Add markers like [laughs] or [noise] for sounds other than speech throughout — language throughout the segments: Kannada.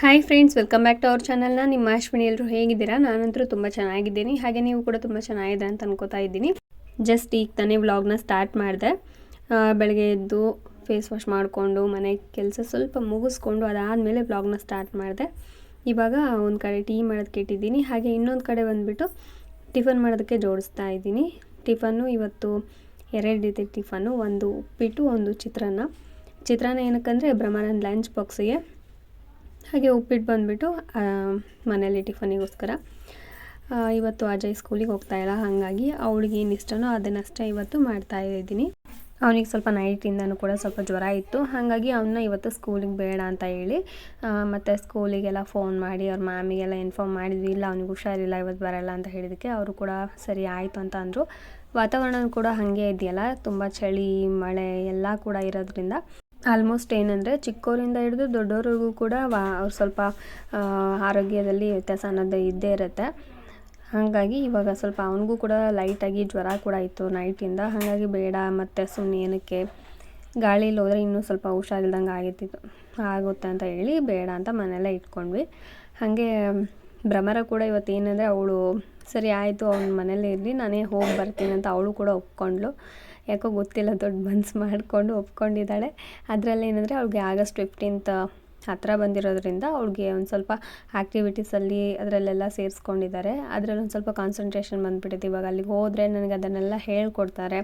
Hi friends welcome back to ಅವ್ರ ಚಾನಲ್ನ ನಿಮ್ಮ ಅಶ್ವಿನಿ ಎಲ್ಲರೂ ಹೇಗಿದ್ದೀರಾ? ನಾನಂತರೂ ತುಂಬ ಚೆನ್ನಾಗಿದ್ದೀನಿ. ಹಾಗೆ ನೀವು ಕೂಡ ತುಂಬ ಚೆನ್ನಾಗಿದೆ ಅಂತ ಅನ್ಕೋತಾ ಇದ್ದೀನಿ. ಜಸ್ಟ್ ಈಗ ತಾನೇ ವ್ಲಾಗ್ನ ಸ್ಟಾರ್ಟ್ ಮಾಡಿದೆ. ಬೆಳಗ್ಗೆ ಎದ್ದು ಫೇಸ್ ವಾಶ್ ಮಾಡಿಕೊಂಡು, ಮನೆ ಕೆಲಸ ಸ್ವಲ್ಪ ಮುಗಿಸ್ಕೊಂಡು ಅದಾದಮೇಲೆ ವ್ಲಾಗ್ನ ಸ್ಟಾರ್ಟ್ ಮಾಡಿದೆ. ಇವಾಗ ಒಂದು ಕಡೆ ಟೀ ಮಾಡೋದಕ್ಕೆ ಇಟ್ಟಿದ್ದೀನಿ ಹಾಗೆ ಇನ್ನೊಂದು ಕಡೆ ಬಂದುಬಿಟ್ಟು ಟಿಫನ್ ಮಾಡೋದಕ್ಕೆ ಜೋಡಿಸ್ತಾ ಇದ್ದೀನಿ. ಟಿಫನ್ನು ಇವತ್ತು ಎರಡು ರೀತಿ ಟಿಫನ್ನು ಒಂದು ಉಪ್ಪಿಟ್ಟು, ಒಂದು ಚಿತ್ರಾನ್ನ. ಚಿತ್ರಾನ್ನ ಏನಕ್ಕಂದರೆ ಬ್ರಹ್ಮಾನಂದ್ ಲಂಚ್ ಬಾಕ್ಸಿಗೆ ಹಾಗೆ ಉಪ್ಪಿಟ್ಟು ಬಂದುಬಿಟ್ಟು ಮನೇಲಿ ಟಿಫನಿಗೋಸ್ಕರ. ಇವತ್ತು ಅಜಯ್ ಸ್ಕೂಲಿಗೆ ಹೋಗ್ತಾಯಿಲ್ಲ ಹಾಗಾಗಿ ಅವಳಿಗೆ ಏನು ಇಷ್ಟನೋ ಅದನ್ನಷ್ಟೇ ಇವತ್ತು ಮಾಡ್ತಾ ಇದ್ದೀನಿ. ಅವನಿಗೆ ಸ್ವಲ್ಪ ನೈಟಿಂದನೂ ಕೂಡ ಸ್ವಲ್ಪ ಜ್ವರ ಇತ್ತು, ಹಾಗಾಗಿ ಅವನ್ನ ಇವತ್ತು ಸ್ಕೂಲಿಗೆ ಬೇಡ ಅಂತ ಹೇಳಿ ಮತ್ತು ಸ್ಕೂಲಿಗೆಲ್ಲ ಫೋನ್ ಮಾಡಿ, ಅವ್ರ ಮ್ಯಾಮಿಗೆಲ್ಲ ಇನ್ಫಾರ್ಮ್ ಮಾಡಿದ್ವಿ, ಇಲ್ಲ ಅವ್ನಿಗೆ ಹುಷಾರಿಲ್ಲ, ಇವತ್ತು ಬರಲ್ಲ ಅಂತ ಹೇಳಿದಕ್ಕೆ ಅವರು ಕೂಡ ಸರಿ ಆಯಿತು ಅಂತ ಅಂದರು. ವಾತಾವರಣ ಕೂಡ ಹಾಗೆ ಇದೆಯಲ್ಲ, ತುಂಬ ಚಳಿ, ಮಳೆ ಎಲ್ಲ ಕೂಡ ಇರೋದ್ರಿಂದ. ಆಲ್ಮೋಸ್ಟ್ ಏನಂದರೆ ಚಿಕ್ಕವರಿಂದ ಹಿಡಿದು ದೊಡ್ಡವ್ರಿಗೂ ಕೂಡ ವಾ, ಅವ್ರು ಸ್ವಲ್ಪ ಆರೋಗ್ಯದಲ್ಲಿ ವ್ಯತ್ಯಾಸ ಅನ್ನೋದು ಇದ್ದೇ ಇರುತ್ತೆ. ಹಾಗಾಗಿ ಇವಾಗ ಸ್ವಲ್ಪ ಅವನಿಗೂ ಕೂಡ ಲೈಟಾಗಿ ಜ್ವರ ಕೂಡ ಇತ್ತು ನೈಟಿಂದ ಹಾಗಾಗಿ ಬೇಡ, ಮತ್ತು ಸುಮ್ಮನೆ ಏನಕ್ಕೆ, ಗಾಳೀಲಿ ಹೋದರೆ ಇನ್ನೂ ಸ್ವಲ್ಪ ಹುಷಾರಿಲ್ದಂಗೆ ಆಗಿತ್ತು ಆಗುತ್ತೆ ಅಂತ ಹೇಳಿ ಬೇಡ ಅಂತ ಮನೆಯಲ್ಲೇ ಇಟ್ಕೊಂಡ್ವಿ. ಹಾಗೆ, ಭ್ರಮರ ಕೂಡ ಇವತ್ತು ಏನಂದರೆ ಅವಳು, ಸರಿ ಆಯಿತು, ಅವ್ನ ಮನೇಲಿ ಇರಲಿ, ನಾನೇ ಹೋಗಿ ಬರ್ತೀನಿ ಅಂತ ಅವಳು ಕೂಡ ಒಪ್ಕೊಂಡ್ಳು. ಯಾಕೋ ಗೊತ್ತಿಲ್ಲ, ದೊಡ್ಡ ಮನ್ಸು ಮಾಡಿಕೊಂಡು ಒಪ್ಕೊಂಡಿದ್ದಾಳೆ. ಅದರಲ್ಲಿ ಏನಂದರೆ ಅವಳಿಗೆ ಆಗಸ್ಟ್ ಫಿಫ್ಟೀನ್ತ್ ಹತ್ತಿರ ಬಂದಿರೋದ್ರಿಂದ ಅವ್ಳಿಗೆ ಒಂದು ಸ್ವಲ್ಪ ಆ್ಯಕ್ಟಿವಿಟೀಸಲ್ಲಿ ಅದರಲ್ಲೆಲ್ಲ ಸೇರಿಸ್ಕೊಂಡಿದ್ದಾರೆ. ಅದರಲ್ಲಿ ಒಂದು ಸ್ವಲ್ಪ ಕಾನ್ಸಂಟ್ರೇಷನ್ ಬಂದುಬಿಟ್ಟಿದೆ ಇವಾಗ. ಅಲ್ಲಿಗೆ ಹೋದರೆ ನನಗೆ ಅದನ್ನೆಲ್ಲ ಹೇಳ್ಕೊಡ್ತಾರೆ.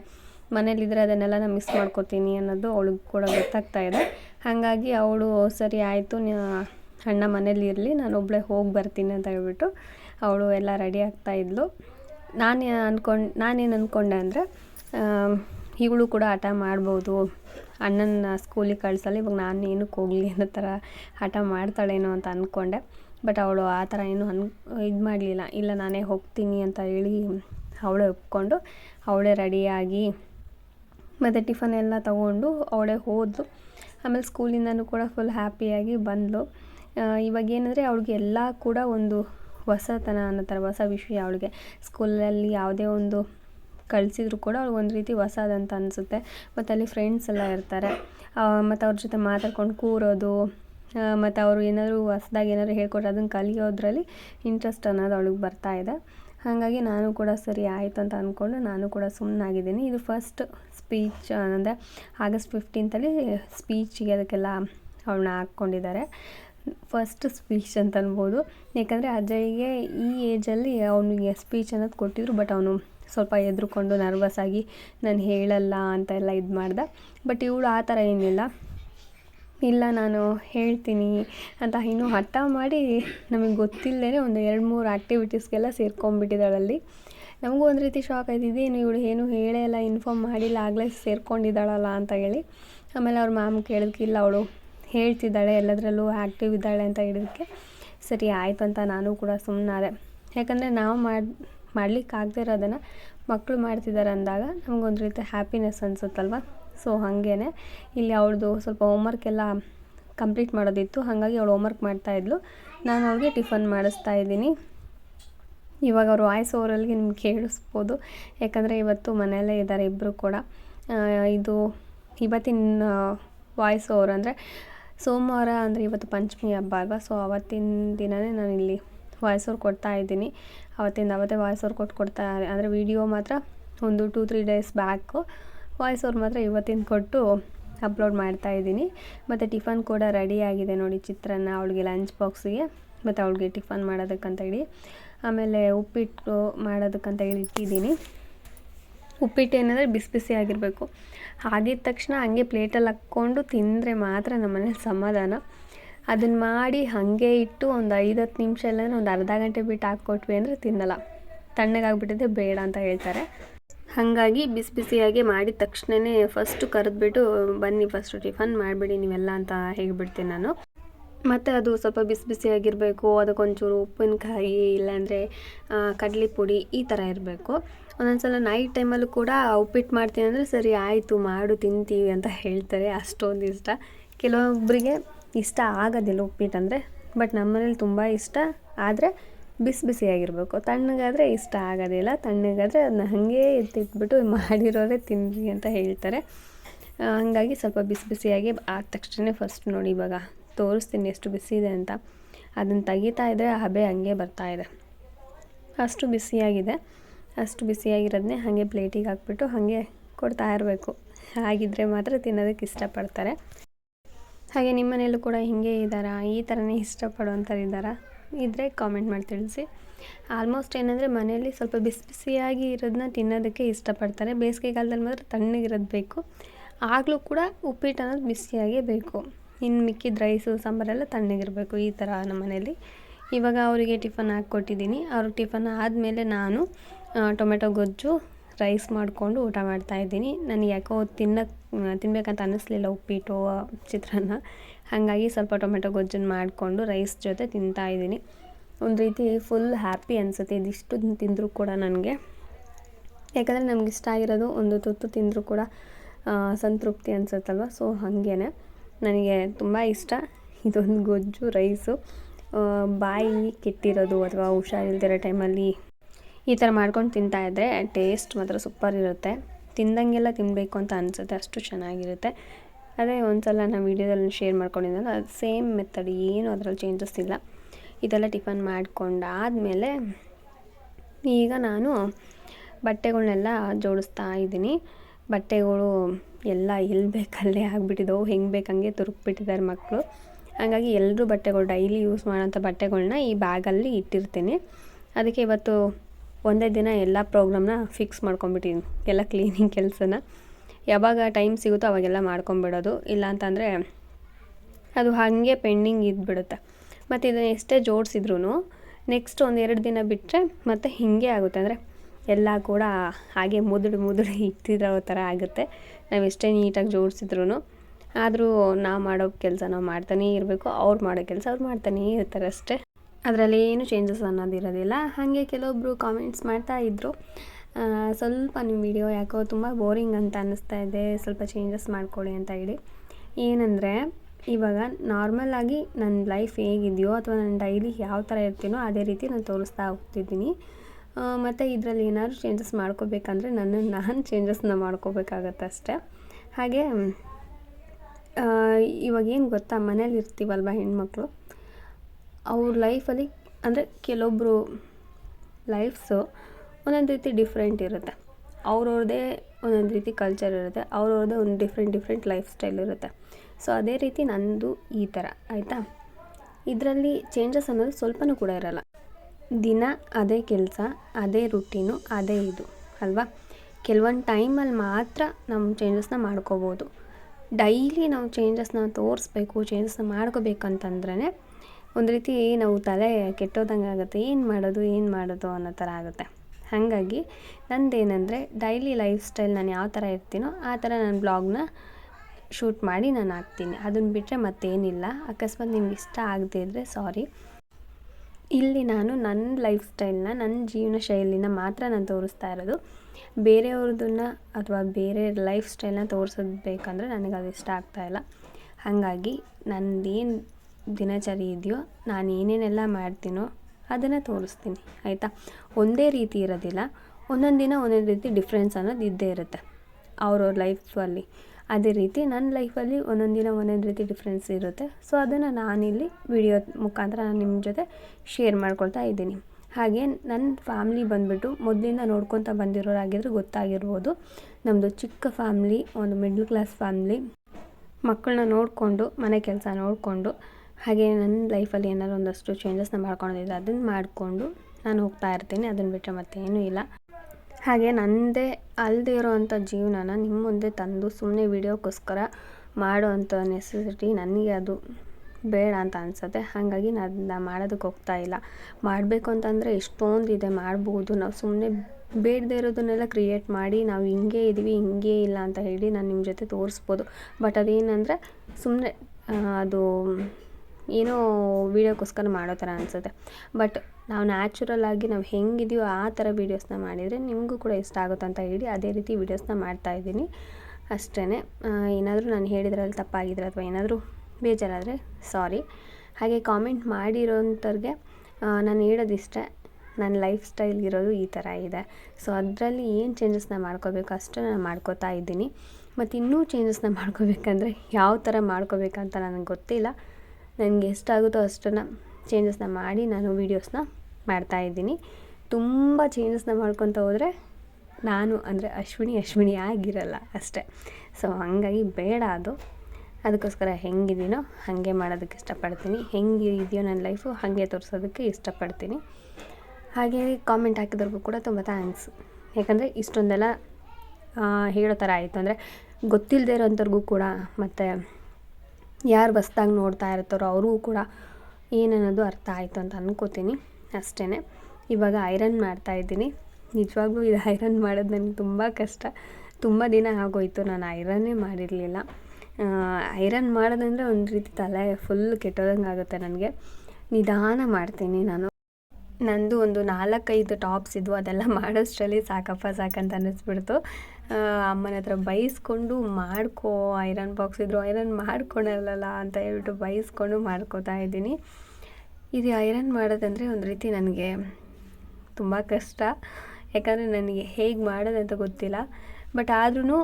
ಮನೇಲಿದ್ದರೆ ಅದನ್ನೆಲ್ಲ ನಾನು ಮಿಸ್ ಮಾಡ್ಕೋತೀನಿ ಅನ್ನೋದು ಅವಳಿಗೆ ಕೂಡ ಗೊತ್ತಾಗ್ತಾ ಇದೆ. ಹಾಗಾಗಿ ಅವಳು ಸರಿ ಆಯಿತು ಅಣ್ಣ ಮನೇಲಿ ಇರಲಿ, ನಾನು ಒಬ್ಬಳೇ ಹೋಗಿ ಬರ್ತೀನಿ ಅಂತ ಹೇಳ್ಬಿಟ್ಟು ಅವಳು ಎಲ್ಲ ರೆಡಿ ಆಗ್ತಾ ಇದ್ಲು. ನಾನು ಅಂದ್ಕೊಂಡು ನಾನೇನು ಅಂದ್ಕೊಂಡೆ ಅಂದರೆ ಇವಳು ಕೂಡ ಹಠ ಮಾಡ್ಬೋದು. ಅಣ್ಣನ ಸ್ಕೂಲಿಗೆ ಕಳ್ಸಲ್ಲ, ಇವಾಗ ನಾನು ಏನಕ್ಕೆ ಹೋಗಲಿ ಅನ್ನೋ ಥರ ಹಠ ಮಾಡ್ತಾಳೇನೋ ಅಂತ ಅಂದ್ಕೊಂಡೆ ಬಟ್ ಅವಳು ಆ ಥರ ಏನು ಅನ್, ಇದು ಮಾಡಲಿಲ್ಲ. ಇಲ್ಲ, ನಾನೇ ಹೋಗ್ತೀನಿ ಅಂತ ಹೇಳಿ ಅವಳೇ ಒಪ್ಕೊಂಡು, ಅವಳೇ ರೆಡಿಯಾಗಿ ಮತ್ತು ಟಿಫನ್ ಎಲ್ಲ ತಗೊಂಡು ಅವಳೇ ಹೋದ್ಲು. ಆಮೇಲೆ ಸ್ಕೂಲಿಂದನೂ ಕೂಡ ಫುಲ್ ಹ್ಯಾಪಿಯಾಗಿ ಬಂದಳು ಇವಾಗ ಏನಂದರೆ ಅವಳಿಗೆ ಎಲ್ಲ ಕೂಡ ಒಂದು ಹೊಸತನ ಅನ್ನೋ ಥರ, ಹೊಸ ವಿಷಯ ಅವಳಿಗೆ. ಸ್ಕೂಲಲ್ಲಿ ಯಾವುದೇ ಒಂದು ಕಳಿಸಿದ್ರು ಕೂಡ ಅವ್ರಿಗೆ ಒಂದು ರೀತಿ ಹೊಸದಂತ ಅನಿಸುತ್ತೆ. ಮತ್ತು ಅಲ್ಲಿ ಫ್ರೆಂಡ್ಸ್ ಎಲ್ಲ ಇರ್ತಾರೆ. ಮತ್ತು ಅವ್ರ ಜೊತೆ ಮಾತಾಡ್ಕೊಂಡು ಕೂರೋದು ಮತ್ತು ಅವರು ಏನಾದರೂ ಹೊಸ್ದಾಗಿ ಏನಾದರೂ ಹೇಳ್ಕೊಟ್ರೆ ಅದನ್ನು ಕಲಿಯೋದ್ರಲ್ಲಿ ಇಂಟ್ರೆಸ್ಟ್ ಅನ್ನೋದು ಅವಳಿಗೆ ಬರ್ತಾ ಇದೆ. ಹಾಗಾಗಿ ನಾನು ಕೂಡ ಸರಿ ಆಯಿತು ಅಂತ ಅಂದ್ಕೊಂಡು ನಾನು ಕೂಡ ಸುಮ್ಮನಾಗಿದ್ದೀನಿ ಇದು ಫಸ್ಟ್ ಸ್ಪೀಚ್ ಅಂದರೆ ಆಗಸ್ಟ್ ಫಿಫ್ಟೀನ್ತಲ್ಲಿ ಸ್ಪೀಚಿಗೆ ಅದಕ್ಕೆಲ್ಲ ಅವಳನ್ನ ಹಾಕ್ಕೊಂಡಿದ್ದಾರೆ. ಫಸ್ಟ್ ಸ್ಪೀಚ್ ಅಂತ ಅನ್ಬೋದು. ಯಾಕಂದರೆ ಅಜಯ್ಗೆ ಈ ಏಜಲ್ಲಿ ಅವನಿಗೆ ಸ್ಪೀಚ್ ಅನ್ನೋದು ಕೊಟ್ಟಿದ್ರು ಬಟ್ ಅವನು ಸ್ವಲ್ಪ ಹೆದ್ರುಕೊಂಡು ನರ್ವಸ್ ಆಗಿ ನಾನು ಹೇಳಲ್ಲ ಅಂತ ಎಲ್ಲ ಇದು ಮಾಡ್ದೆ. ಬಟ್ ಇವಳು ಆ ಥರ ಏನಿಲ್ಲ. ಇಲ್ಲ, ನಾನು ಹೇಳ್ತೀನಿ ಅಂತ ಇನ್ನೂ ಹಠ ಮಾಡಿ ನಮಗೆ ಗೊತ್ತಿಲ್ಲದೇ ಒಂದು ಎರಡು ಮೂರು ಆ್ಯಕ್ಟಿವಿಟೀಸ್ಗೆಲ್ಲ ಸೇರ್ಕೊಂಡ್ಬಿಟ್ಟಿದ್ದಾಳಲ್ಲಿ ನಮಗೂ ಒಂದು ರೀತಿ ಶಾಕ್ ಆಯ್ತು. ಏನು ಇವಳು ಏನು ಹೇಳೇ ಇಲ್ಲ ಇನ್ಫಾರ್ಮ್ ಮಾಡಿಲ್ಲ, ಆಗಲೇ ಸೇರ್ಕೊಂಡಿದ್ದಾಳಲ್ಲ ಅಂತ ಹೇಳಿ. ಆಮೇಲೆ ಅವ್ರ ಮ್ಯಾಮ್ ಕೇಳಿದ್ಕೆ ಇಲ್ಲ, ಅವಳು ಹೇಳ್ತಿದ್ದಾಳೆ, ಎಲ್ಲದರಲ್ಲೂ ಆ್ಯಕ್ಟಿವ್ ಇದ್ದಾಳೆ ಅಂತ ಹೇಳಿದಕ್ಕೆ ಸರಿ ಆಯಿತು ಅಂತ ನಾನು ಕೂಡ ಸುಮ್ಮನಾದೆ ಯಾಕಂದರೆ ನಾವು ಮಾಡಿ ಮಾಡಲಿಕ್ಕಾಗದೇ ಇರೋದನ್ನು ಮಕ್ಕಳು ಮಾಡ್ತಿದ್ದಾರೆ ಅಂದಾಗ ನಮಗೊಂದು ರೀತಿ ಹ್ಯಾಪಿನೆಸ್ ಅನಿಸುತ್ತಲ್ವ? ಸೊ ಹಾಗೇ ಇಲ್ಲಿ ಅವಳದು ಸ್ವಲ್ಪ ಹೋಮ್ವರ್ಕ್ ಎಲ್ಲ ಕಂಪ್ಲೀಟ್ ಮಾಡೋದಿತ್ತು. ಹಾಗಾಗಿ ಅವಳು ಹೋಮ್ವರ್ಕ್ ಮಾಡ್ತಾಯಿದ್ಲು ನಾನು ಅವ್ರಿಗೆ ಟಿಫನ್ ಮಾಡಿಸ್ತಾ ಇದ್ದೀನಿ. ಇವಾಗ ಅವ್ರು ವಾಯ್ಸ್ ಓವರಲ್ಲಿ ನಿಮ್ಗೆ ಕೇಳಿಸ್ಬೋದು. ಯಾಕಂದರೆ ಇವತ್ತು ಮನೆಯಲ್ಲೇ ಇದ್ದಾರೆ ಇಬ್ಬರು ಕೂಡ. ಇದು ಇವತ್ತಿನ ವಾಯ್ಸ್ ಓವರ್ ಅಂದರೆ ಸೋಮವಾರ ಅಂದರೆ ಇವತ್ತು ಪಂಚಮಿ ಹಬ್ಬ ಅಲ್ವಾ? ಸೊ ಅವತ್ತಿನ ದಿನವೇ ನಾನು ಇಲ್ಲಿ ವಾಯ್ಸ್ ಓವರ್ ಕೊಡ್ತಾ ಇದ್ದೀನಿ. ಅವತ್ತಿಂದ ಅವತ್ತೇ ವಾಯ್ಸ್ ಓವರ್ ಕೊಟ್ಟು ಕೊಡ್ತಾ ಅಂದರೆ ವಿಡಿಯೋ ಮಾತ್ರ ಒಂದು, two, three days back. Voice over ಮಾತ್ರ ಇವತ್ತಿನ ಕೊಟ್ಟು ಅಪ್ಲೋಡ್ ಮಾಡ್ತಾ ಇದ್ದೀನಿ. ಮತ್ತು ಟಿಫನ್ ಕೂಡ ರೆಡಿ ಆಗಿದೆ ನೋಡಿ ಚಿತ್ರಾನ್ನ, ಅವಳಿಗೆ ಲಂಚ್ ಬಾಕ್ಸಿಗೆ ಮತ್ತು ಅವಳಿಗೆ ಟಿಫನ್ ಮಾಡೋದಕ್ಕಂತ ಹೇಳಿ. ಆಮೇಲೆ ಉಪ್ಪಿಟ್ಟು ಮಾಡೋದಕ್ಕಂತ ಹೇಳಿ ಇಟ್ಟಿದ್ದೀನಿ. ಉಪ್ಪಿಟ್ಟು ಏನಂದರೆ ಬಿಸಿ ಬಿಸಿ ಆಗಿರಬೇಕು. ಆಗಿದ ತಕ್ಷಣ ಹಂಗೆ ಪ್ಲೇಟಲ್ಲಿ ಹಾಕ್ಕೊಂಡು ತಿಂದರೆ ಮಾತ್ರ ನಮ್ಮ ಮನೇಲಿ ಸಮಾಧಾನ. ಅದನ್ನು ಮಾಡಿ ಹಾಗೆ ಇಟ್ಟು ಒಂದು ಐದು ಹತ್ತು ನಿಮಿಷ ಇಲ್ಲಾಂದ್ರೆ ಒಂದು ಅರ್ಧ ಗಂಟೆ ಬಿಟ್ಟು ಹಾಕ್ಕೊಟ್ವಿ ಅಂದರೆ ತಿನ್ನಲ್ಲ. ತಣ್ಣಗಾಗ್ಬಿಟ್ಟಿದೆ, ಬೇಡ ಅಂತ ಹೇಳ್ತಾರೆ. ಹಾಗಾಗಿ ಬಿಸಿ ಬಿಸಿಯಾಗಿ ಮಾಡಿದ ತಕ್ಷಣವೇ ಫಸ್ಟು ಕರೆದ್ಬಿಟ್ಟು ಬನ್ನಿ ಫಸ್ಟು ಟಿಫನ್ ಮಾಡಿಬಿಡಿ, ನೀವೆಲ್ಲ ಅಂತ ಹೇಳ್ಬಿಡ್ತೀನಿ ನಾನು. ಮತ್ತು ಅದು ಸ್ವಲ್ಪ ಬಿಸಿ ಬಿಸಿಯಾಗಿರಬೇಕು, ಅದಕ್ಕೊಂಚೂರು ಉಪ್ಪಿನಕಾಯಿ ಇಲ್ಲಾಂದರೆ ಕಡಲೆ ಪುಡಿ ಈ ಥರ ಇರಬೇಕು. ಒಂದೊಂದು ಸಲ ನೈಟ್ ಟೈಮಲ್ಲೂ ಕೂಡ ಉಪ್ಪಿಟ್ಟು ಮಾಡ್ತೀನಿ ಅಂದರೆ ಸರಿ, ಆಯಿತು, ಮಾಡು, ತಿಂತೀವಿ ಅಂತ ಹೇಳ್ತಾರೆ ಅಷ್ಟೊಂದು ಇಷ್ಟ ಕೆಲವೊಬ್ಬರಿಗೆ ಇಷ್ಟ ಆಗೋದಿಲ್ಲ ಉಪ್ಪಿಟ್ಟು ಅಂದರೆ ಬಟ್ ನಮ್ಮನೇಲಿ ತುಂಬ ಇಷ್ಟ. ಆದರೆ ಬಿಸಿ ಬಿಸಿಯಾಗಿರಬೇಕು. ತಣ್ಣಗಾದರೆ ಇಷ್ಟ ಆಗೋದಿಲ್ಲ. ತಣ್ಣಗಾದರೆ ಅದನ್ನ ಹಾಗೆ ಎತ್ತಿಟ್ಬಿಟ್ಟು ಮಾಡಿರೋರೆ ತಿನ್ನಿ ಅಂತ ಹೇಳ್ತಾರೆ. ಹಾಗಾಗಿ ಸ್ವಲ್ಪ ಬಿಸಿ ಬಿಸಿಯಾಗಿ ಆದ ತಕ್ಷಣ ಫಸ್ಟ್ ನೋಡಿ ಇವಾಗ ತೋರಿಸ್ತೀನಿ ಎಷ್ಟು ಬಿಸಿ ಇದೆ ಅಂತ. ಅದನ್ನು ತೆಗಿತಾ ಇದ್ದರೆ ಹಬೆ ಹಂಗೆ ಬರ್ತಾ ಇದೆ. ಅಷ್ಟು ಬಿಸಿಯಾಗಿದೆ. ಅಷ್ಟು ಬಿಸಿಯಾಗಿರೋದನ್ನೇ ಹಾಗೆ ಪ್ಲೇಟಿಗೆ ಹಾಕ್ಬಿಟ್ಟು ಹಾಗೆ ಕೊಡ್ತಾ ಇರಬೇಕು. ಹಾಗಿದ್ದರೆ ಮಾತ್ರ ತಿನ್ನೋದಕ್ಕೆ ಇಷ್ಟಪಡ್ತಾರೆ. ಹಾಗೆ ನಿಮ್ಮ ಮನೆಯಲ್ಲೂ ಕೂಡ ಹೀಗೆ ಇದ್ದಾರಾ? ಈ ಥರನೇ ಇಷ್ಟಪಡುವಂಥವ್ರು ಇದ್ದಾರಾ? ಇದ್ದರೆ ಕಾಮೆಂಟ್ ಮಾಡಿ ತಿಳಿಸಿ. ಆಲ್ಮೋಸ್ಟ್ ಏನಂದರೆ ಮನೆಯಲ್ಲಿ ಸ್ವಲ್ಪ ಬಿಸಿ ಬಿಸಿಯಾಗಿ ಇರೋದನ್ನ ತಿನ್ನೋದಕ್ಕೆ ಇಷ್ಟಪಡ್ತಾರೆ. ಬೇಸಿಗೆಗಾಲದಲ್ಲಿ ಮಾತ್ರ ತಣ್ಣಗಿರೋದು ಬೇಕು. ಆಗಲೂ ಕೂಡ ಉಪ್ಪಿಟ್ಟು ಅನ್ನೋದು ಬಿಸಿಯಾಗೇ ಬೇಕು. ಇನ್ನು ಮಿಕ್ಕಿದ ರೈಸು ಸಾಂಬಾರೆಲ್ಲ ತಣ್ಣಗಿರಬೇಕು ಈ ಥರ ನಮ್ಮ ಮನೆಯಲ್ಲಿ. ಇವಾಗ ಅವರಿಗೆ ಟಿಫನ್ ಹಾಕ್ಕೊಟ್ಟಿದ್ದೀನಿ. ಅವ್ರಿಗೆ ಟಿಫನ್ ಆದಮೇಲೆ ನಾನು ಟೊಮೆಟೊ ಗೊಜ್ಜು ರೈಸ್ ಮಾಡಿಕೊಂಡು ಊಟ ಮಾಡ್ತಾಯಿದ್ದೀನಿ ನನಗೆ ಯಾಕೋ ತಿನ್ನಕ್ಕೆ ತಿನ್ನಬೇಕಂತ ಅನ್ನಿಸ್ಲಿಲ್ಲ ಉಪ್ಪಿಟ್ಟು, ಚಿತ್ರಾನ್ನ. ಹಾಗಾಗಿ ಸ್ವಲ್ಪ ಟೊಮೆಟೊ ಗೊಜ್ಜನ್ನು ಮಾಡಿಕೊಂಡು ರೈಸ್ ಜೊತೆ ತಿಂತಾಯಿದ್ದೀನಿ ಒಂದು ರೀತಿ ಫುಲ್ ಹ್ಯಾಪಿ ಅನಿಸುತ್ತೆ ಇದಿಷ್ಟು ತಿಂದರೂ ಕೂಡ ನನಗೆ. ಯಾಕಂದರೆ ನಮ್ಗೆ ಇಷ್ಟ ಆಗಿರೋದು ಒಂದು ತುತ್ತು ತಿಂದರೂ ಕೂಡ ಸಂತೃಪ್ತಿ ಅನಿಸುತ್ತಲ್ವ? ಸೊ ಹಾಗೇ ನನಗೆ ತುಂಬ ಇಷ್ಟ. ಇದೊಂದು ಗೊಜ್ಜು ರೈಸು ಬಾಯಿ ಕೆಟ್ಟಿರೋದು ಅಥವಾ ಹುಷಾರಿಲ್ದಿರೋ ಟೈಮಲ್ಲಿ ಈ ಥರ ಮಾಡ್ಕೊಂಡು ತಿಂತಾಯಿದ್ರೆ ಟೇಸ್ಟ್ ಮಾತ್ರ ಸೂಪರ್ ಇರುತ್ತೆ. ತಿಂದಂಗೆಲ್ಲ ತಿನ್ನಬೇಕು ಅಂತ ಅನಿಸುತ್ತೆ, ಅಷ್ಟು ಚೆನ್ನಾಗಿರುತ್ತೆ. ಅದೇ ಒಂದು ಸಲ ನಾನು ವೀಡಿಯೋದಲ್ಲಿ ಶೇರ್ ಮಾಡ್ಕೊಂಡಿದ್ದಲ್ಲ ಅದು ಸೇಮ್ ಮೆಥಡ್, ಏನು ಅದರಲ್ಲಿ ಚೇಂಜಸ್ ಇಲ್ಲ. ಇದೆಲ್ಲ ಟಿಫನ್ ಮಾಡಿಕೊಂಡಾದಮೇಲೆ ಈಗ ನಾನು ಬಟ್ಟೆಗಳನ್ನೆಲ್ಲ ಜೋಡಿಸ್ತಾ ಇದ್ದೀನಿ. ಬಟ್ಟೆಗಳು ಎಲ್ಲ ಎಲ್ಲಿ ಬೇಕಲ್ಲೇ ಆಗಿಬಿಟ್ಟಿದ್ದವು ಹೆಂಗೆ ಬೇಕಂಗೆ ತುರುಕ್ಬಿಟ್ಟಿದ್ದಾರೆ ಮಕ್ಕಳು ಹಾಗಾಗಿ ಎಲ್ಲರೂ ಬಟ್ಟೆಗಳು ಡೈಲಿ ಯೂಸ್ ಮಾಡೋಂಥ ಬಟ್ಟೆಗಳನ್ನ ಈ ಬ್ಯಾಗಲ್ಲಿ ಇಟ್ಟಿರ್ತೀನಿ. ಅದಕ್ಕೆ ಇವತ್ತು ಒಂದೇ ದಿನ ಎಲ್ಲ ಪ್ರೋಗ್ರಾಮ್ನ ಫಿಕ್ಸ್ ಮಾಡ್ಕೊಂಬಿಟ್ಟಿದ್ದೀನಿ ಎಲ್ಲ ಕ್ಲೀನಿಂಗ್ ಕೆಲಸನ. ಯಾವಾಗ ಟೈಮ್ ಸಿಗುತ್ತೋ ಅವಾಗೆಲ್ಲ ಮಾಡ್ಕೊಂಬಿಡೋದು ಇಲ್ಲ ಅಂತಂದರೆ ಅದು ಹಾಗೆ ಪೆಂಡಿಂಗ್ ಇದ್ಬಿಡುತ್ತೆ. ಮತ್ತು ಇದನ್ನು ಎಷ್ಟೇ ಜೋಡಿಸಿದ್ರು ನೆಕ್ಸ್ಟ್ ಒಂದು ಎರಡು ದಿನ ಬಿಟ್ಟರೆ ಮತ್ತೆ ಹೀಗೆ ಆಗುತ್ತೆ. ಅಂದರೆ ಎಲ್ಲ ಕೂಡ ಹಾಗೆ ಮುದುಡು ಮುದುಡು ಇಟ್ಟಿರೋ ಥರ ಆಗುತ್ತೆ. ನಾವು ಎಷ್ಟೇ ನೀಟಾಗಿ ಜೋಡಿಸಿದ್ರು ಆದರೂ ನಾವು ಮಾಡೋ ಕೆಲಸ ನಾವು ಮಾಡ್ತಾನೇ ಇರಬೇಕು. ಅವ್ರು ಮಾಡೋ ಕೆಲಸ ಅವ್ರು ಮಾಡ್ತಾನೇ ಇರ್ತಾರೆ ಅಷ್ಟೇ. ಅದರಲ್ಲಿ ಏನು ಚೇಂಜಸ್ ಅನ್ನೋದಿರೋದಿಲ್ಲ ಹಾಗೆ ಕೆಲವೊಬ್ಬರು ಕಾಮೆಂಟ್ಸ್ ಮಾಡ್ತಾ ಇದ್ದರು ಸ್ವಲ್ಪ ನಿಮ್ಮ ವಿಡಿಯೋ ಯಾಕೋ ತುಂಬ ಬೋರಿಂಗ್ ಅಂತ ಅನ್ನಿಸ್ತಾ ಇದೆ. ಸ್ವಲ್ಪ ಚೇಂಜಸ್ ಮಾಡ್ಕೊಳ್ಳಿ ಅಂತ ಹೇಳಿ. ಏನಂದರೆ, ಇವಾಗ ನಾರ್ಮಲಾಗಿ ನನ್ನ ಲೈಫ್ ಹೇಗಿದೆಯೋ ಅಥವಾ ನಾನು ಡೈಲಿ ಯಾವ ಥರ ಇರ್ತೀನೋ ಅದೇ ರೀತಿ ನಾನು ತೋರಿಸ್ತಾ ಹೋಗ್ತಿದ್ದೀನಿ. ಮತ್ತು ಇದರಲ್ಲಿ ಏನಾದರೂ ಚೇಂಜಸ್ ಮಾಡ್ಕೋಬೇಕಂದ್ರೆ ನನ್ನ, ನಾನು ಚೇಂಜಸ್ನ ಮಾಡ್ಕೋಬೇಕಾಗತ್ತೆ ಅಷ್ಟೇ. ಹಾಗೆ ಇವಾಗೇನು ಗೊತ್ತಾ ಮನೇಲಿ ಇರ್ತೀವಲ್ವ ಹೆಣ್ಮಕ್ಳು? ಅವ್ರ ಲೈಫಲ್ಲಿ ಅಂದರೆ ಕೆಲವೊಬ್ಬರು ಲೈಫ್ಸು ಒಂದೊಂದು ರೀತಿ ಡಿಫ್ರೆಂಟ್ ಇರುತ್ತೆ. ಅವ್ರವ್ರದ್ದೇ ಒಂದೊಂದು ರೀತಿ ಕಲ್ಚರ್ ಇರುತ್ತೆ ಅವ್ರವ್ರದ್ದೇ ಒಂದು ಡಿಫ್ರೆಂಟ್ ಡಿಫ್ರೆಂಟ್ ಲೈಫ್ ಸ್ಟೈಲ್ ಇರುತ್ತೆ. ಸೊ ಅದೇ ರೀತಿ ನಂದು ಈ ಥರ ಆಯಿತಾ? ಇದರಲ್ಲಿ ಚೇಂಜಸ್ ಅನ್ನೋದು ಸ್ವಲ್ಪನೂ ಕೂಡ ಇರಲ್ಲ. ದಿನ ಅದೇ ಕೆಲಸ, ಅದೇ ರುಟೀನು ಅದೇ ಇದು, ಅಲ್ವಾ? ಕೆಲವೊಂದು ಟೈಮಲ್ಲಿ ಮಾತ್ರ ನಮ್ಮ ಚೇಂಜಸ್ನ ಮಾಡ್ಕೋಬೋದು. ಡೈಲಿ ನಾವು ಚೇಂಜಸ್ನ ತೋರಿಸ್ಬೇಕು ಚೇಂಜಸ್ನ ಮಾಡ್ಕೋಬೇಕಂತಂದ್ರೆ ಒಂದು ರೀತಿ ನಾವು ತಲೆ ಕೆಟ್ಟೋದಂಗೆ ಆಗುತ್ತೆ, ಏನು ಮಾಡೋದು ಏನು ಮಾಡೋದು ಅನ್ನೋ ಥರ ಆಗುತ್ತೆ. ಹಾಗಾಗಿ ನಂದೇನೆಂದರೆ ಡೈಲಿ ಲೈಫ್ ಸ್ಟೈಲ್ ನಾನು ಯಾವ ಥರ ಇರ್ತೀನೋ ಆ ಥರ ನಾನು ಬ್ಲಾಗ್ನ ಶೂಟ್ ಮಾಡಿ ನಾನು ಹಾಕ್ತೀನಿ. ಅದನ್ನು ಬಿಟ್ಟರೆ ಮತ್ತೇನಿಲ್ಲ. ಅಕಸ್ಮಾತ್ ನಿಮ್ಗೆ ಇಷ್ಟ ಆಗದೇ ಇದ್ದರೆ ಸಾರಿ ಇಲ್ಲಿ ನಾನು ನನ್ನ ಲೈಫ್ ಸ್ಟೈಲ್ನ ನನ್ನ ಜೀವನ ಶೈಲಿನ ಮಾತ್ರ ನಾನು ತೋರಿಸ್ತಾ ಇರೋದು. ಬೇರೆಯವ್ರದನ್ನ ಅಥವಾ ಬೇರೆ ಲೈಫ್ ಸ್ಟೈಲ್ನ ತೋರಿಸೋದು ಬೇಕಂದರೆ ನನಗೆ ಅದು ಇಷ್ಟ ಆಗ್ತಾಯಿಲ್ಲ ಹಾಗಾಗಿ ನಂದೇನು ದಿನಚರಿ ಇದೆಯೋ, ನಾನು ಏನೇನೆಲ್ಲ ಮಾಡ್ತೀನೋ ಅದನ್ನು ತೋರಿಸ್ತೀನಿ, ಆಯಿತಾ? ಒಂದೇ ರೀತಿ ಇರೋದಿಲ್ಲ, ಒಂದೊಂದು ದಿನ ಒಂದೊಂದು ರೀತಿ ಡಿಫ್ರೆನ್ಸ್ ಅನ್ನೋದು ಇದ್ದೇ ಇರುತ್ತೆ, ಅವ್ರವ್ರ ಲೈಫಲ್ಲಿ ಅದೇ ರೀತಿ ನನ್ನ ಲೈಫಲ್ಲಿ ಒಂದೊಂದು ದಿನ ಒಂದೊಂದು ರೀತಿ ಡಿಫ್ರೆನ್ಸ್ ಇರುತ್ತೆ ಸೊ ಅದನ್ನು ನಾನಿಲ್ಲಿ ವಿಡಿಯೋ ಮುಖಾಂತರ ನಾನು ನಿಮ್ಮ ಜೊತೆ ಶೇರ್ ಮಾಡ್ಕೊಳ್ತಾ ಇದ್ದೀನಿ. ಹಾಗೆ ನನ್ನ ಫ್ಯಾಮ್ಲಿ ಬಂದುಬಿಟ್ಟು ಮೊದಲಿಂದ ನೋಡ್ಕೊತ ಬಂದಿರೋರಾಗಿದ್ರೆ ಗೊತ್ತಾಗಿರ್ಬೋದು ನಮ್ಮದು ಚಿಕ್ಕ ಫ್ಯಾಮ್ಲಿ ಒಂದು ಮಿಡ್ಲ್ ಕ್ಲಾಸ್ ಫ್ಯಾಮ್ಲಿ ಮಕ್ಕಳನ್ನ ನೋಡಿಕೊಂಡು, ಮನೆ ಕೆಲಸ ನೋಡಿಕೊಂಡು ಹಾಗೆ ನನ್ನ ಲೈಫಲ್ಲಿ ಏನಾದ್ರು ಒಂದಷ್ಟು ಚೇಂಜಸ್ನ ಮಾಡ್ಕೊಂಡಿದ್ದೆ ಅದನ್ನು ಮಾಡಿಕೊಂಡು ನಾನು ಹೋಗ್ತಾ ಇರ್ತೀನಿ, ಅದನ್ನು ಬಿಟ್ಟರೆ ಮತ್ತೇನೂ ಇಲ್ಲ. ಹಾಗೆ ನನ್ನದೇ ಅಲ್ಲದೆ ಇರೋವಂಥ ಜೀವನನ ನಿಮ್ಮ ಮುಂದೆ ತಂದು ಸುಮ್ಮನೆ ವಿಡಿಯೋಕ್ಕೋಸ್ಕರ ಮಾಡೋ ಅಂಥ ನೆಸೆಸಿಟಿ ನನಗೆ ಅದು ಬೇಡ ಅಂತ ಅನಿಸುತ್ತೆ. ಹಾಗಾಗಿ ನಾನು ಮಾಡೋದಕ್ಕೆ ಹೋಗ್ತಾ ಇಲ್ಲ. ಮಾಡಬೇಕು ಅಂತಂದರೆ ಎಷ್ಟೊಂದು ಇದೆ ಮಾಡ್ಬೋದು. ನಾವು ಸುಮ್ಮನೆ ಬೇಡದೇ ಇರೋದನ್ನೆಲ್ಲ ಕ್ರಿಯೇಟ್ ಮಾಡಿ ನಾವು ಹಿಂಗೆ ಇದ್ದೀವಿ, ಹಿಂಗೆ ಇಲ್ಲ ಅಂತ ಹೇಳಿ ನಾನು ನಿಮ್ಮ ಜೊತೆ ತೋರಿಸ್ಬೋದು. ಬಟ್ ಅದೇನಂದರೆ ಸುಮ್ಮನೆ ಅದು ಏನೋ ವೀಡಿಯೋಕ್ಕೋಸ್ಕರ ಮಾಡೋ ಥರ ಅನಿಸುತ್ತೆ. ಬಟ್ ನಾವು ನ್ಯಾಚುರಲ್ ಆಗಿ ನಾವು ಹೆಂಗಿದೆಯೋ ಆ ಥರ ವೀಡಿಯೋಸ್ನ ಮಾಡಿದರೆ ನಿಮಗೂ ಕೂಡ ಇಷ್ಟ ಆಗುತ್ತೆ ಅಂತ ಹೇಳಿ ಅದೇ ರೀತಿ ವೀಡಿಯೋಸ್ನ ಮಾಡ್ತಾಯಿದ್ದೀನಿ ಅಷ್ಟೇ ಏನಾದರೂ ನಾನು ಹೇಳಿದ್ರಲ್ಲಿ ತಪ್ಪಾಗಿದ್ರೆ ಅಥವಾ ಏನಾದರೂ ಬೇಜಾರಾದರೆ ಸಾರಿ. ಹಾಗೆ ಕಾಮೆಂಟ್ ಮಾಡಿರೋಂಥವ್ರಿಗೆ ನಾನು ಹೇಳೋದಿಷ್ಟೇ, ನನ್ನ ಲೈಫ್ ಸ್ಟೈಲ್ ಇರೋದು ಈ ಥರ ಇದೆ. ಸೊ, ಅದರಲ್ಲಿ ಏನು ಚೇಂಜಸ್ನ ಮಾಡ್ಕೋಬೇಕು ಅಷ್ಟೇ ನಾನು ಮಾಡ್ಕೋತಾ ಇದ್ದೀನಿ. ಮತ್ತು ಇನ್ನೂ ಚೇಂಜಸ್ನ ಮಾಡ್ಕೋಬೇಕಂದ್ರೆ ಯಾವ ಥರ ಮಾಡ್ಕೋಬೇಕಂತ ನನಗೆ ಗೊತ್ತಿಲ್ಲ. ನನಗೆ ಎಷ್ಟಾಗುತ್ತೋ ಅಷ್ಟನ್ನು ಚೇಂಜಸ್ನ ಮಾಡಿ ನಾನು ವೀಡಿಯೋಸ್ನ ಮಾಡ್ತಾಯಿದ್ದೀನಿ ತುಂಬ ಚೇಂಜಸ್ನ ಮಾಡ್ಕೊತ ಹೋದರೆ ನಾನು ಅಂದರೆ ಅಶ್ವಿನಿ ಅಶ್ವಿನಿ ಆಗಿರಲ್ಲ ಅಷ್ಟೇ. ಸೊ ಹಾಗಾಗಿ ಬೇಡ ಅದು. ಅದಕ್ಕೋಸ್ಕರ ಹೆಂಗಿದ್ದೀನೋ ಹಾಗೆ ಮಾಡೋದಕ್ಕೆ ಇಷ್ಟಪಡ್ತೀನಿ. ಹೆಂಗೆ ಇದೆಯೋ ನನ್ನ ಲೈಫು ಹಾಗೆ ತೋರಿಸೋದಕ್ಕೆ ಇಷ್ಟಪಡ್ತೀನಿ. ಹಾಗೆ ಕಾಮೆಂಟ್ ಹಾಕಿದವ್ರಿಗೂ ಕೂಡ ತುಂಬ ಥ್ಯಾಂಕ್ಸ್ ಯಾಕಂದರೆ ಇಷ್ಟೊಂದೆಲ್ಲ ಹೇಳೋ ಥರ ಆಯಿತು. ಅಂದರೆ ಗೊತ್ತಿಲ್ಲದೆ ಇರೋಂಥವ್ರಿಗೂ ಕೂಡ ಮತ್ತು ಯಾರು ಹೊಸ್ದಾಗಿ ನೋಡ್ತಾ ಇರ್ತಾರೋ ಅವ್ರಿಗೂ ಕೂಡ ಏನನ್ನೋದು ಅರ್ಥ ಆಯಿತು ಅಂತ ಅಂದ್ಕೋತೀನಿ ಅಷ್ಟೇ ಇವಾಗ ಐರನ್ ಮಾಡ್ತಾ ಇದ್ದೀನಿ. ನಿಜವಾಗ್ಲೂ ಇದು ಐರನ್ ಮಾಡೋದು ನನಗೆ ತುಂಬ ಕಷ್ಟ. ತುಂಬ ದಿನ ಆಗೋಯ್ತು, ನಾನು ಐರನ್ನೇ ಮಾಡಿರಲಿಲ್ಲ. ಐರನ್ ಮಾಡೋದಂದರೆ ಒಂದು ರೀತಿ ತಲೆ ಫುಲ್ ಕೆಟ್ಟೋದಂಗೆ ಆಗುತ್ತೆ ನನಗೆ. ನಿಧಾನ ಮಾಡ್ತೀನಿ ನಾನು. ನಂದು ಒಂದು ನಾಲ್ಕೈದು ಟಾಪ್ಸ್ ಇದ್ವು, ಅದೆಲ್ಲ ಮಾಡೋಷ್ಟರಲ್ಲಿ ಸಾಕಪ್ಪ ಸಾಕಂತ ಅನ್ನಿಸ್ಬಿಡ್ತು. ಅಮ್ಮನ ಹತ್ರ ಬೈಸ್ಕೊಂಡು ಮಾಡ್ಕೋ ಐರನ್ ಬಾಕ್ಸ್ ಇದ್ರು ಐರನ್ ಮಾಡ್ಕೊಳಲ್ಲ ಅಂತ ಹೇಳ್ಬಿಟ್ಟು ಬೈಸ್ಕೊಂಡು ಮಾಡ್ಕೋತಾ ಇದ್ದೀನಿ. ಇದು ಐರನ್ ಮಾಡೋದಂದರೆ ಒಂದು ರೀತಿ ನನಗೆ ತುಂಬ ಕಷ್ಟ. ಯಾಕಂದರೆ ನನಗೆ ಹೇಗೆ ಮಾಡೋದಂತ ಗೊತ್ತಿಲ್ಲ. ಬಟ್ ಆದ್ರೂ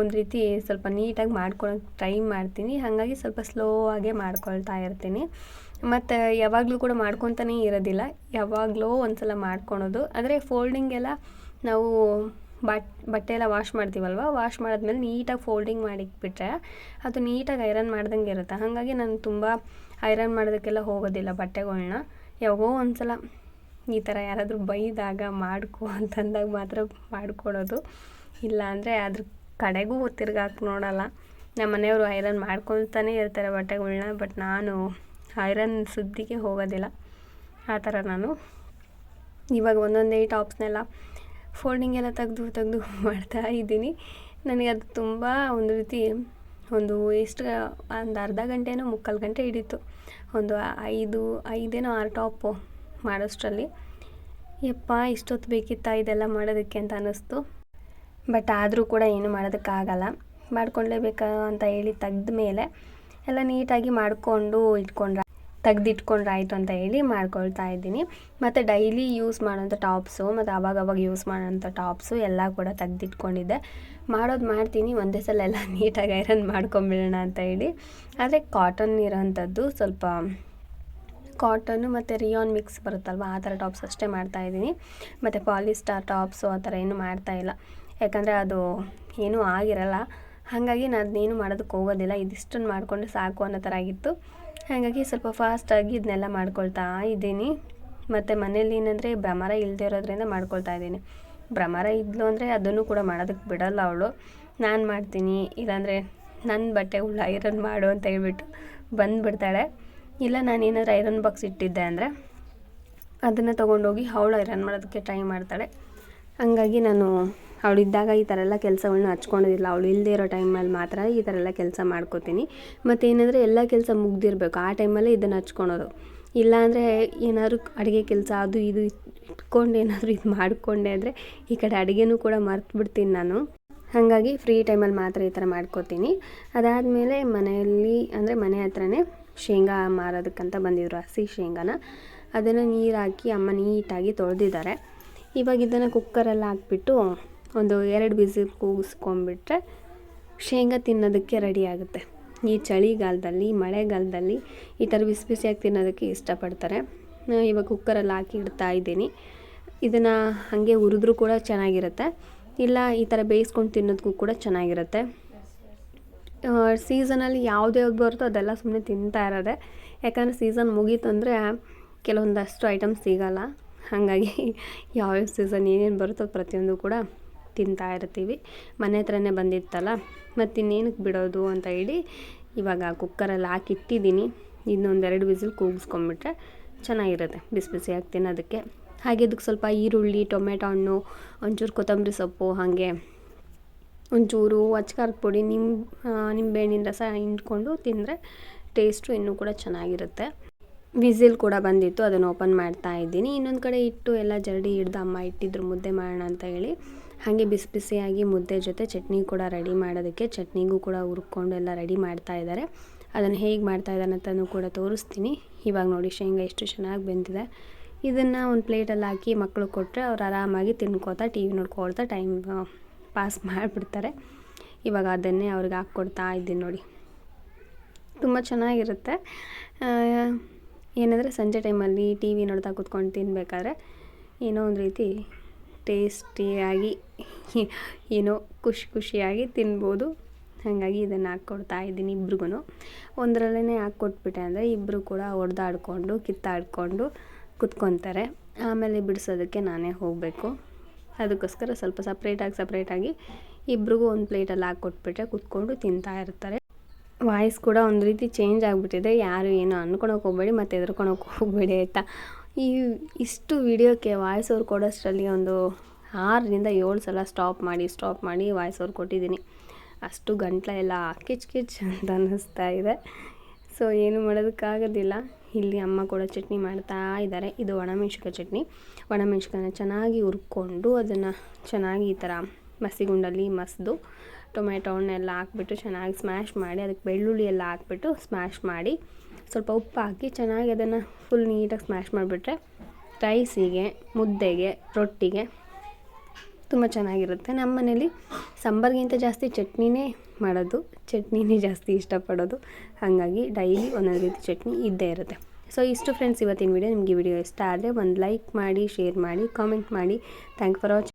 ಒಂದು ರೀತಿ ಸ್ವಲ್ಪ ನೀಟಾಗಿ ಮಾಡ್ಕೊಳಕ್ಕೆ ಟ್ರೈ ಮಾಡ್ತೀನಿ. ಹಾಗಾಗಿ ಸ್ವಲ್ಪ ಸ್ಲೋ ಆಗೇ ಮಾಡ್ಕೊಳ್ತಾ ಇರ್ತೀನಿ. ಮತ್ತು ಯಾವಾಗಲೂ ಕೂಡ ಮಾಡ್ಕೊತಾನೇ ಇರೋದಿಲ್ಲ. ಯಾವಾಗಲೂ ಒಂದು ಸಲ ಮಾಡ್ಕೊಳೋದು. ಅಂದರೆ ಫೋಲ್ಡಿಂಗ್ ಎಲ್ಲ ನಾವು ಬಟ್ ಬಟ್ಟೆ ಎಲ್ಲ ವಾಶ್ ಮಾಡ್ತೀವಲ್ವ? ವಾಶ್ ಮಾಡಿದ್ಮೇಲೆ ನೀಟಾಗಿ ಫೋಲ್ಡಿಂಗ್ ಮಾಡಿಟ್ಬಿಟ್ರೆ ಅದು ನೀಟಾಗಿ ಐರನ್ ಮಾಡ್ದಂಗೆ ಇರುತ್ತೆ. ಹಾಗಾಗಿ ನಾನು ತುಂಬ ಐರನ್ ಮಾಡೋದಕ್ಕೆಲ್ಲ ಹೋಗೋದಿಲ್ಲ ಬಟ್ಟೆಗಳನ್ನ ಯಾವಾಗೋ ಒಂದು ಸಲ ಈ ಥರ ಯಾರಾದರೂ ಬೈದಾಗ ಮಾಡ್ಕೊ ಅಂತಂದಾಗ ಮಾತ್ರ ಮಾಡ್ಕೊಡೋದು. ಇಲ್ಲ ಅಂದರೆ ಅದ್ರ ಕಡೆಗೂ ತಿರ್ಗಾಕಿ ನೋಡಲ್ಲ. ನಮ್ಮ ಮನೆಯವರು ಐರನ್ ಮಾಡ್ಕೊಳ್ತಾನೆ ಇರ್ತಾರೆ ಬಟ್ಟೆಗಳನ್ನ ಬಟ್ ನಾನು ಐರನ್ ಸುದ್ದಿಗೆ ಹೋಗೋದಿಲ್ಲ. ಆ ಥರ ನಾನು ಇವಾಗ ಒಂದೊಂದೇ ಟಾಪ್ಸ್ನೆಲ್ಲ ಫೋಲ್ಡಿಂಗ್ ಎಲ್ಲ ತೆಗೆದು ತೆಗೆದು [laughs] ಮಾಡ್ತಾ ಇದ್ದೀನಿ. ನನಗೆ ಅದು ತುಂಬ ಒಂದು ರೀತಿ ಒಂದು ಎಷ್ಟು ಒಂದು ಅರ್ಧ ಗಂಟೆನೋ ಮುಕ್ಕಾಲು ಗಂಟೆ ಹಿಡೀತು. ಒಂದು ಐದು, ಐದೇನೋ ಆರು ಟಾಪು ಮಾಡೋಷ್ಟರಲ್ಲಿ. ಯಪ್ಪ, ಇಷ್ಟೊತ್ತು ಬೇಕಿತ್ತಾ ಇದೆಲ್ಲ ಮಾಡೋದಕ್ಕೆ ಅಂತ ಅನ್ನಿಸ್ತು. ಬಟ್ ಆದರೂ ಕೂಡ ಏನು ಮಾಡೋದಕ್ಕಾಗಲ್ಲ. ಮಾಡ್ಕೊಳ್ಳೇಬೇಕು ಅಂತ ಹೇಳಿ ತೆಗೆದ ಮೇಲೆ ಎಲ್ಲ ನೀಟಾಗಿ ಮಾಡಿಕೊಂಡು ಇಟ್ಕೊಂಡ್ರೆ ತೆಗ್ದಿಟ್ಕೊಂಡ್ರೆ ಆಯಿತು ಅಂತ ಹೇಳಿ ಮಾಡ್ಕೊಳ್ತಾ ಇದ್ದೀನಿ. ಮತ್ತು ಡೈಲಿ ಯೂಸ್ ಮಾಡೋಂಥ ಟಾಪ್ಸು ಮತ್ತು ಅವಾಗ ಅವಾಗ ಯೂಸ್ ಮಾಡೋಂಥ ಟಾಪ್ಸು ಎಲ್ಲ ಕೂಡ ತೆಗ್ದಿಟ್ಕೊಂಡಿದ್ದೆ. ಮಾಡೋದು ಮಾಡ್ತೀನಿ, ಒಂದೇ ಸಲ ಎಲ್ಲ [laughs] ನೀಟಾಗಿ ಐರನ್ ಮಾಡ್ಕೊಂಬಿಡೋಣ ಅಂತ ಹೇಳಿ. ಆದರೆ ಕಾಟನ್ ಇರೋಂಥದ್ದು ಸ್ವಲ್ಪ ಕಾಟನ್ನು ಮತ್ತು ರಿಯಾನ್ ಮಿಕ್ಸ್ ಬರುತ್ತಲ್ವ, ಆ ಥರ ಟಾಪ್ಸ್ ಅಷ್ಟೇ ಮಾಡ್ತಾಯಿದ್ದೀನಿ ಮತ್ತು ಪಾಲಿಸ್ಟಾರ್ ಟಾಪ್ಸು ಆ ಥರ ಏನೂ ಮಾಡ್ತಾಯಿಲ್ಲ ಯಾಕಂದರೆ ಅದು ಏನೂ ಆಗಿರಲ್ಲ. ಹಾಗಾಗಿ ನಾನು ಅದನ್ನೇನು ಮಾಡೋದಕ್ಕೆ ಹೋಗೋದಿಲ್ಲ. ಇದಿಷ್ಟನ್ನು ಮಾಡಿಕೊಂಡು ಸಾಕು ಅನ್ನೋ ಥರ ಆಗಿತ್ತು. ಹಾಗಾಗಿ ಸ್ವಲ್ಪ ಫಾಸ್ಟಾಗಿ ಇದನ್ನೆಲ್ಲ ಮಾಡ್ಕೊಳ್ತಾ ಇದ್ದೀನಿ. ಮತ್ತು ಮನೇಲಿ ಏನಂದರೆ ಭ್ರಮರ ಇಲ್ಲದೆ ಇರೋದ್ರಿಂದ ಮಾಡ್ಕೊಳ್ತಾ ಇದ್ದೀನಿ. ಭ್ರಮರ ಇದ್ಲು ಅಂದರೆ ಅದನ್ನು ಕೂಡ ಮಾಡೋದಕ್ಕೆ ಬಿಡಲ್ಲ ಅವಳು. ನಾನು ಮಾಡ್ತೀನಿ, ಇಲ್ಲಾಂದರೆ ನನ್ನ ಬಟ್ಟೆ ಹುಳು ಐರನ್ ಮಾಡು ಅಂತ ಹೇಳ್ಬಿಟ್ಟು ಬಂದುಬಿಡ್ತಾಳೆ. ಇಲ್ಲ, ನಾನು ಏನಾದರೂ ಐರನ್ ಬಾಕ್ಸ್ ಇಟ್ಟಿದ್ದೆ ಅಂದರೆ ಅದನ್ನು ತೊಗೊಂಡೋಗಿ ಅವಳು ಐರನ್ ಮಾಡೋದಕ್ಕೆ ಟ್ರೈ ಮಾಡ್ತಾಳೆ. ಹಂಗಾಗಿ ನಾನು ಅವಳಿದ್ದಾಗ ಈ ಥರ ಎಲ್ಲ ಕೆಲಸಗಳನ್ನ ಹಚ್ಕೊಳೋದಿಲ್ಲ ಅವಳು ಇಲ್ಲದೆ ಇರೋ ಟೈಮಲ್ಲಿ ಮಾತ್ರ ಈ ಥರ ಎಲ್ಲ ಕೆಲಸ ಮಾಡ್ಕೋತೀನಿ. ಮತ್ತು ಏನಂದರೆ ಎಲ್ಲ ಕೆಲಸ ಮುಗ್ದಿರಬೇಕು. ಆ ಟೈಮಲ್ಲೇ ಇದನ್ನು ಹಚ್ಕೊಳೋದು. ಇಲ್ಲಾಂದರೆ ಏನಾದ್ರು ಅಡುಗೆ ಕೆಲಸ ಅದು ಇದು ಇಟ್ಕೊಂಡು ಏನಾದರೂ ಇದು ಮಾಡಿಕೊಂಡೆ ಅಂದರೆ ಈ ಕಡೆ ಅಡುಗೆನೂ ಕೂಡ ಮರ್ತು ಬಿಡ್ತೀನಿ ನಾನು. ಹಾಗಾಗಿ ಫ್ರೀ ಟೈಮಲ್ಲಿ ಮಾತ್ರ ಈ ಥರ ಮಾಡ್ಕೋತೀನಿ. ಅದಾದಮೇಲೆ ಮನೆಯಲ್ಲಿ ಅಂದರೆ ಮನೆ ಹತ್ರನೇ ಶೇಂಗಾ ಮಾರೋದಕ್ಕಂತ ಬಂದಿದ್ರು ಹಸಿ ಶೇಂಗಾನ. ಅದನ್ನು ನೀರು ಹಾಕಿ ಅಮ್ಮ ನೀಟಾಗಿ ತೊಳೆದಿದ್ದಾರೆ. ಇವಾಗ ಇದನ್ನು ಕುಕ್ಕರೆಲ್ಲ ಹಾಕ್ಬಿಟ್ಟು ಒಂದು ಎರಡು ಬಿಸಿಲ್ ಕೂಗಿಸ್ಕೊಂಬಿಟ್ರೆ ಶೇಂಗಾ ತಿನ್ನೋದಕ್ಕೆ ರೆಡಿ ಆಗುತ್ತೆ. ಈ ಚಳಿಗಾಲದಲ್ಲಿ ಮಳೆಗಾಲದಲ್ಲಿ ಈ ಥರ ಬಿಸಿ ಬಿಸಿಯಾಗಿ ತಿನ್ನೋದಕ್ಕೆ ಇಷ್ಟಪಡ್ತಾರೆ. ಇವಾಗ ಕುಕ್ಕರಲ್ಲಿ ಹಾಕಿ ಇಡ್ತಾ ಇದ್ದೀನಿ. ಇದನ್ನು ಹಾಗೆ ಹುರಿದ್ರೂ ಕೂಡ ಚೆನ್ನಾಗಿರುತ್ತೆ. ಇಲ್ಲ, ಈ ಥರ ಬೇಯಿಸ್ಕೊಂಡು ತಿನ್ನೋದಕ್ಕೂ ಕೂಡ ಚೆನ್ನಾಗಿರುತ್ತೆ. ಸೀಸನಲ್ಲಿ ಯಾವ್ದು ಯಾವ್ದು ಬರುತ್ತೋ ಅದೆಲ್ಲ ಸುಮ್ಮನೆ ತಿಂತಾ ಇರೋದೆ. ಯಾಕಂದರೆ ಸೀಸನ್ ಮುಗೀತು ಅಂದರೆ ಕೆಲವೊಂದಷ್ಟು ಐಟಮ್ಸ್ ಸಿಗಲ್ಲ. ಹಾಗಾಗಿ [laughs] ಯಾವ್ಯಾವ ಸೀಸನ್ ಏನೇನು ಬರುತ್ತೋ ಪ್ರತಿಯೊಂದು ಕೂಡ ತಿಂತಾ ಇರ್ತೀವಿ. ಮನೆ ಹತ್ರನೇ ಬಂದಿತ್ತಲ್ಲ ಮತ್ತು ಇನ್ನೇನಕ್ಕೆ ಬಿಡೋದು ಅಂತ ಹೇಳಿ ಇವಾಗ ಕುಕ್ಕರಲ್ಲಿ ಹಾಕಿಟ್ಟಿದ್ದೀನಿ. ಇನ್ನೊಂದೆರಡು ವಿಸಿಲ್ ಕೂಗಿಸ್ಕೊಂಬಿಟ್ರೆ ಚೆನ್ನಾಗಿರುತ್ತೆ, ಬಿಸಿ ಬಿಸಿಯಾಗಿ ತಿನ್ನೋದಕ್ಕೆ. ಹಾಗೆ ಅದಕ್ಕೆ ಸ್ವಲ್ಪ ಈರುಳ್ಳಿ, ಟೊಮೆಟೊ ಹಣ್ಣು, ಒಂಚೂರು ಕೊತ್ತಂಬರಿ ಸೊಪ್ಪು, ಹಾಗೆ ಒಂಚೂರು ಅಚ್ಕಾರದ ಪುಡಿ ನಿಂಬೆ ನಿಂಬೆಹಣ್ಣಿನ ರಸ ಹಿಂಡ್ಕೊಂಡು ತಿಂದರೆ ಟೇಸ್ಟು ಇನ್ನೂ ಕೂಡ ಚೆನ್ನಾಗಿರುತ್ತೆ. ವಿಸಿಲ್ ಕೂಡ ಬಂದಿತ್ತು, ಅದನ್ನು ಓಪನ್ ಮಾಡ್ತಾ ಇದ್ದೀನಿ. ಇನ್ನೊಂದು ಕಡೆ ಇಟ್ಟು ಎಲ್ಲ ಜರಡಿ ಹಿಡ್ದು ಅಮ್ಮ ಇಟ್ಟಿದ್ರು ಮುದ್ದೆ ಮಾಡೋಣ ಅಂತ ಹೇಳಿ. ಹಾಗೆ ಬಿಸಿ ಬಿಸಿಯಾಗಿ ಮುದ್ದೆ ಜೊತೆ ಚಟ್ನಿ ಕೂಡ ರೆಡಿ ಮಾಡೋದಕ್ಕೆ ಚಟ್ನಿಗೂ ಕೂಡ ಹುರ್ಕೊಂಡು ಎಲ್ಲ ರೆಡಿ ಮಾಡ್ತಾ ಇದ್ದಾರೆ. ಅದನ್ನು ಹೇಗೆ ಮಾಡ್ತಾ ಇದ್ದಾನೆ ಅಂತಲೂ ಕೂಡ ತೋರಿಸ್ತೀನಿ. ಇವಾಗ ನೋಡಿ, ಶೇಂಗಾ ಎಷ್ಟು ಚೆನ್ನಾಗಿ ಬೆಂದಿದೆ. ಇದನ್ನು ಒಂದು ಪ್ಲೇಟಲ್ಲಿ ಹಾಕಿ ಮಕ್ಕಳು ಕೊಟ್ಟರೆ ಅವ್ರು ಆರಾಮಾಗಿ ತಿನ್ಕೋತಾ ಟಿ ವಿ ನೋಡ್ಕೊಳ್ತಾ ಟೈಮ್ ಪಾಸ್ ಮಾಡಿಬಿಡ್ತಾರೆ. ಇವಾಗ ಅದನ್ನೇ ಅವ್ರಿಗೆ ಹಾಕ್ಕೊಡ್ತಾ ಇದ್ದೀನಿ ನೋಡಿ. ತುಂಬ ಚೆನ್ನಾಗಿರುತ್ತೆ. ಏನಂದರೆ ಸಂಜೆ ಟೈಮಲ್ಲಿ ಟಿ ವಿ ನೋಡ್ತಾ ಕೂತ್ಕೊಂಡು ತಿನ್ನಬೇಕಾದ್ರೆ ಏನೋ ಒಂದು ರೀತಿ ಟೇಸ್ಟಿಯಾಗಿ ಏನೋ ಖುಷಿ ಖುಷಿಯಾಗಿ ತಿನ್ಬೋದು. ಹಾಗಾಗಿ ಇದನ್ನು ಹಾಕ್ಕೊಡ್ತಾ ಇದ್ದೀನಿ ಇಬ್ರಿಗೂ ಒಂದರಲ್ಲೇ ಹಾಕ್ಕೊಟ್ಬಿಟ್ಟೆ ಅಂದರೆ ಇಬ್ಬರು ಕೂಡ ಹೊಡೆದಾಡ್ಕೊಂಡು ಕಿತ್ತಾಡಿಕೊಂಡು ಕುತ್ಕೊತಾರೆ. ಆಮೇಲೆ ಬಿಡಿಸೋದಕ್ಕೆ ನಾನೇ ಹೋಗಬೇಕು. ಅದಕ್ಕೋಸ್ಕರ ಸ್ವಲ್ಪ ಸಪ್ರೇಟಾಗಿ ಸಪ್ರೇಟಾಗಿ ಇಬ್ರಿಗೂ ಒಂದು ಪ್ಲೇಟಲ್ಲಿ ಹಾಕ್ಕೊಟ್ಬಿಟ್ರೆ ಕುತ್ಕೊಂಡು ತಿಂತಾ ಇರ್ತಾರೆ. ವಾಯ್ಸ್ ಕೂಡ ಒಂದು ರೀತಿ ಚೇಂಜ್ ಆಗಿಬಿಟ್ಟಿದೆ. ಯಾರು ಏನೋ ಅಂದ್ಕೊಳಕ್ಕೆ ಹೋಗಬೇಡಿ, ಮತ್ತು ಎದ್ಕೊಳಕ್ಕೆ ಹೋಗಬೇಡಿ ಆಯಿತಾ? ಈ ಇಷ್ಟು ವಿಡಿಯೋಕ್ಕೆ ವಾಯ್ಸ್ ಅವ್ರು ಕೊಡೋಷ್ಟರಲ್ಲಿ ಒಂದು ಆರರಿಂದ ಏಳು ಸಲ ಸ್ಟಾಪ್ ಮಾಡಿ ಸ್ಟಾಪ್ ಮಾಡಿ ವಾಯ್ಸ್ ಓವರ್ ಕೊಟ್ಟಿದ್ದೀನಿ. ಅಷ್ಟು ಗಂಟ್ಲೆಲ್ಲ ಕಿಚ್ ಕಿಚ್ ಅಂತ ಅನ್ನಿಸ್ತಾ ಇದೆ. ಸೊ ಏನು ಮಾಡೋದಕ್ಕಾಗೋದಿಲ್ಲ. ಇಲ್ಲಿ ಅಮ್ಮ ಕೂಡ ಚಟ್ನಿ ಮಾಡ್ತಾ ಇದ್ದಾರೆ. ಇದು ಒಣಮೆಣ್ಸಿನ್ಕಾಯಿ ಚಟ್ನಿ. ಒಣಮೆಣ್ಸಿಕಾಯನ್ನ ಚೆನ್ನಾಗಿ ಹುರ್ಕೊಂಡು ಅದನ್ನು ಚೆನ್ನಾಗಿ ಈ ಥರ ಮಸಿಗುಂಡಲ್ಲಿ ಮಸಿದು ಹಣ್ಣೆಲ್ಲ ಹಾಕ್ಬಿಟ್ಟು ಚೆನ್ನಾಗಿ ಸ್ಮ್ಯಾಶ್ ಮಾಡಿ, ಅದಕ್ಕೆ ಬೆಳ್ಳುಳ್ಳಿ ಎಲ್ಲ ಹಾಕ್ಬಿಟ್ಟು ಸ್ಮ್ಯಾಶ್ ಮಾಡಿ ಸ್ವಲ್ಪ ಉಪ್ಪು ಹಾಕಿ ಚೆನ್ನಾಗಿ ಅದನ್ನು ಫುಲ್ ನೀಟಾಗಿ ಸ್ಮ್ಯಾಶ್ ಮಾಡಿಬಿಟ್ರೆ ರೈಸಿಗೆ ಮುದ್ದೆಗೆ, ರೊಟ್ಟಿಗೆ ತುಂಬ ಚೆನ್ನಾಗಿರುತ್ತೆ. ನಮ್ಮ ಮನೇಲಿ ಸಾಂಬಾರ್ಗಿಂತ ಜಾಸ್ತಿ ಚಟ್ನಿನೇ ಮಾಡೋದು. ಚಟ್ನಿನೇ ಜಾಸ್ತಿ ಇಷ್ಟಪಡೋದು. ಹಾಗಾಗಿ ಡೈಲಿ ಒಂದೊಂದು ರೀತಿ ಚಟ್ನಿ ಇದ್ದೇ ಇರುತ್ತೆ. ಸೊ ಇಷ್ಟು ಫ್ರೆಂಡ್ಸ್ ಇವತ್ತಿನ ವಿಡಿಯೋ ನಿಮಗೆ ವಿಡಿಯೋ ಇಷ್ಟ ಆದರೆ ಒಂದು ಲೈಕ್ ಮಾಡಿ ಶೇರ್ ಮಾಡಿ ಕಾಮೆಂಟ್ ಮಾಡಿ. Thank for watching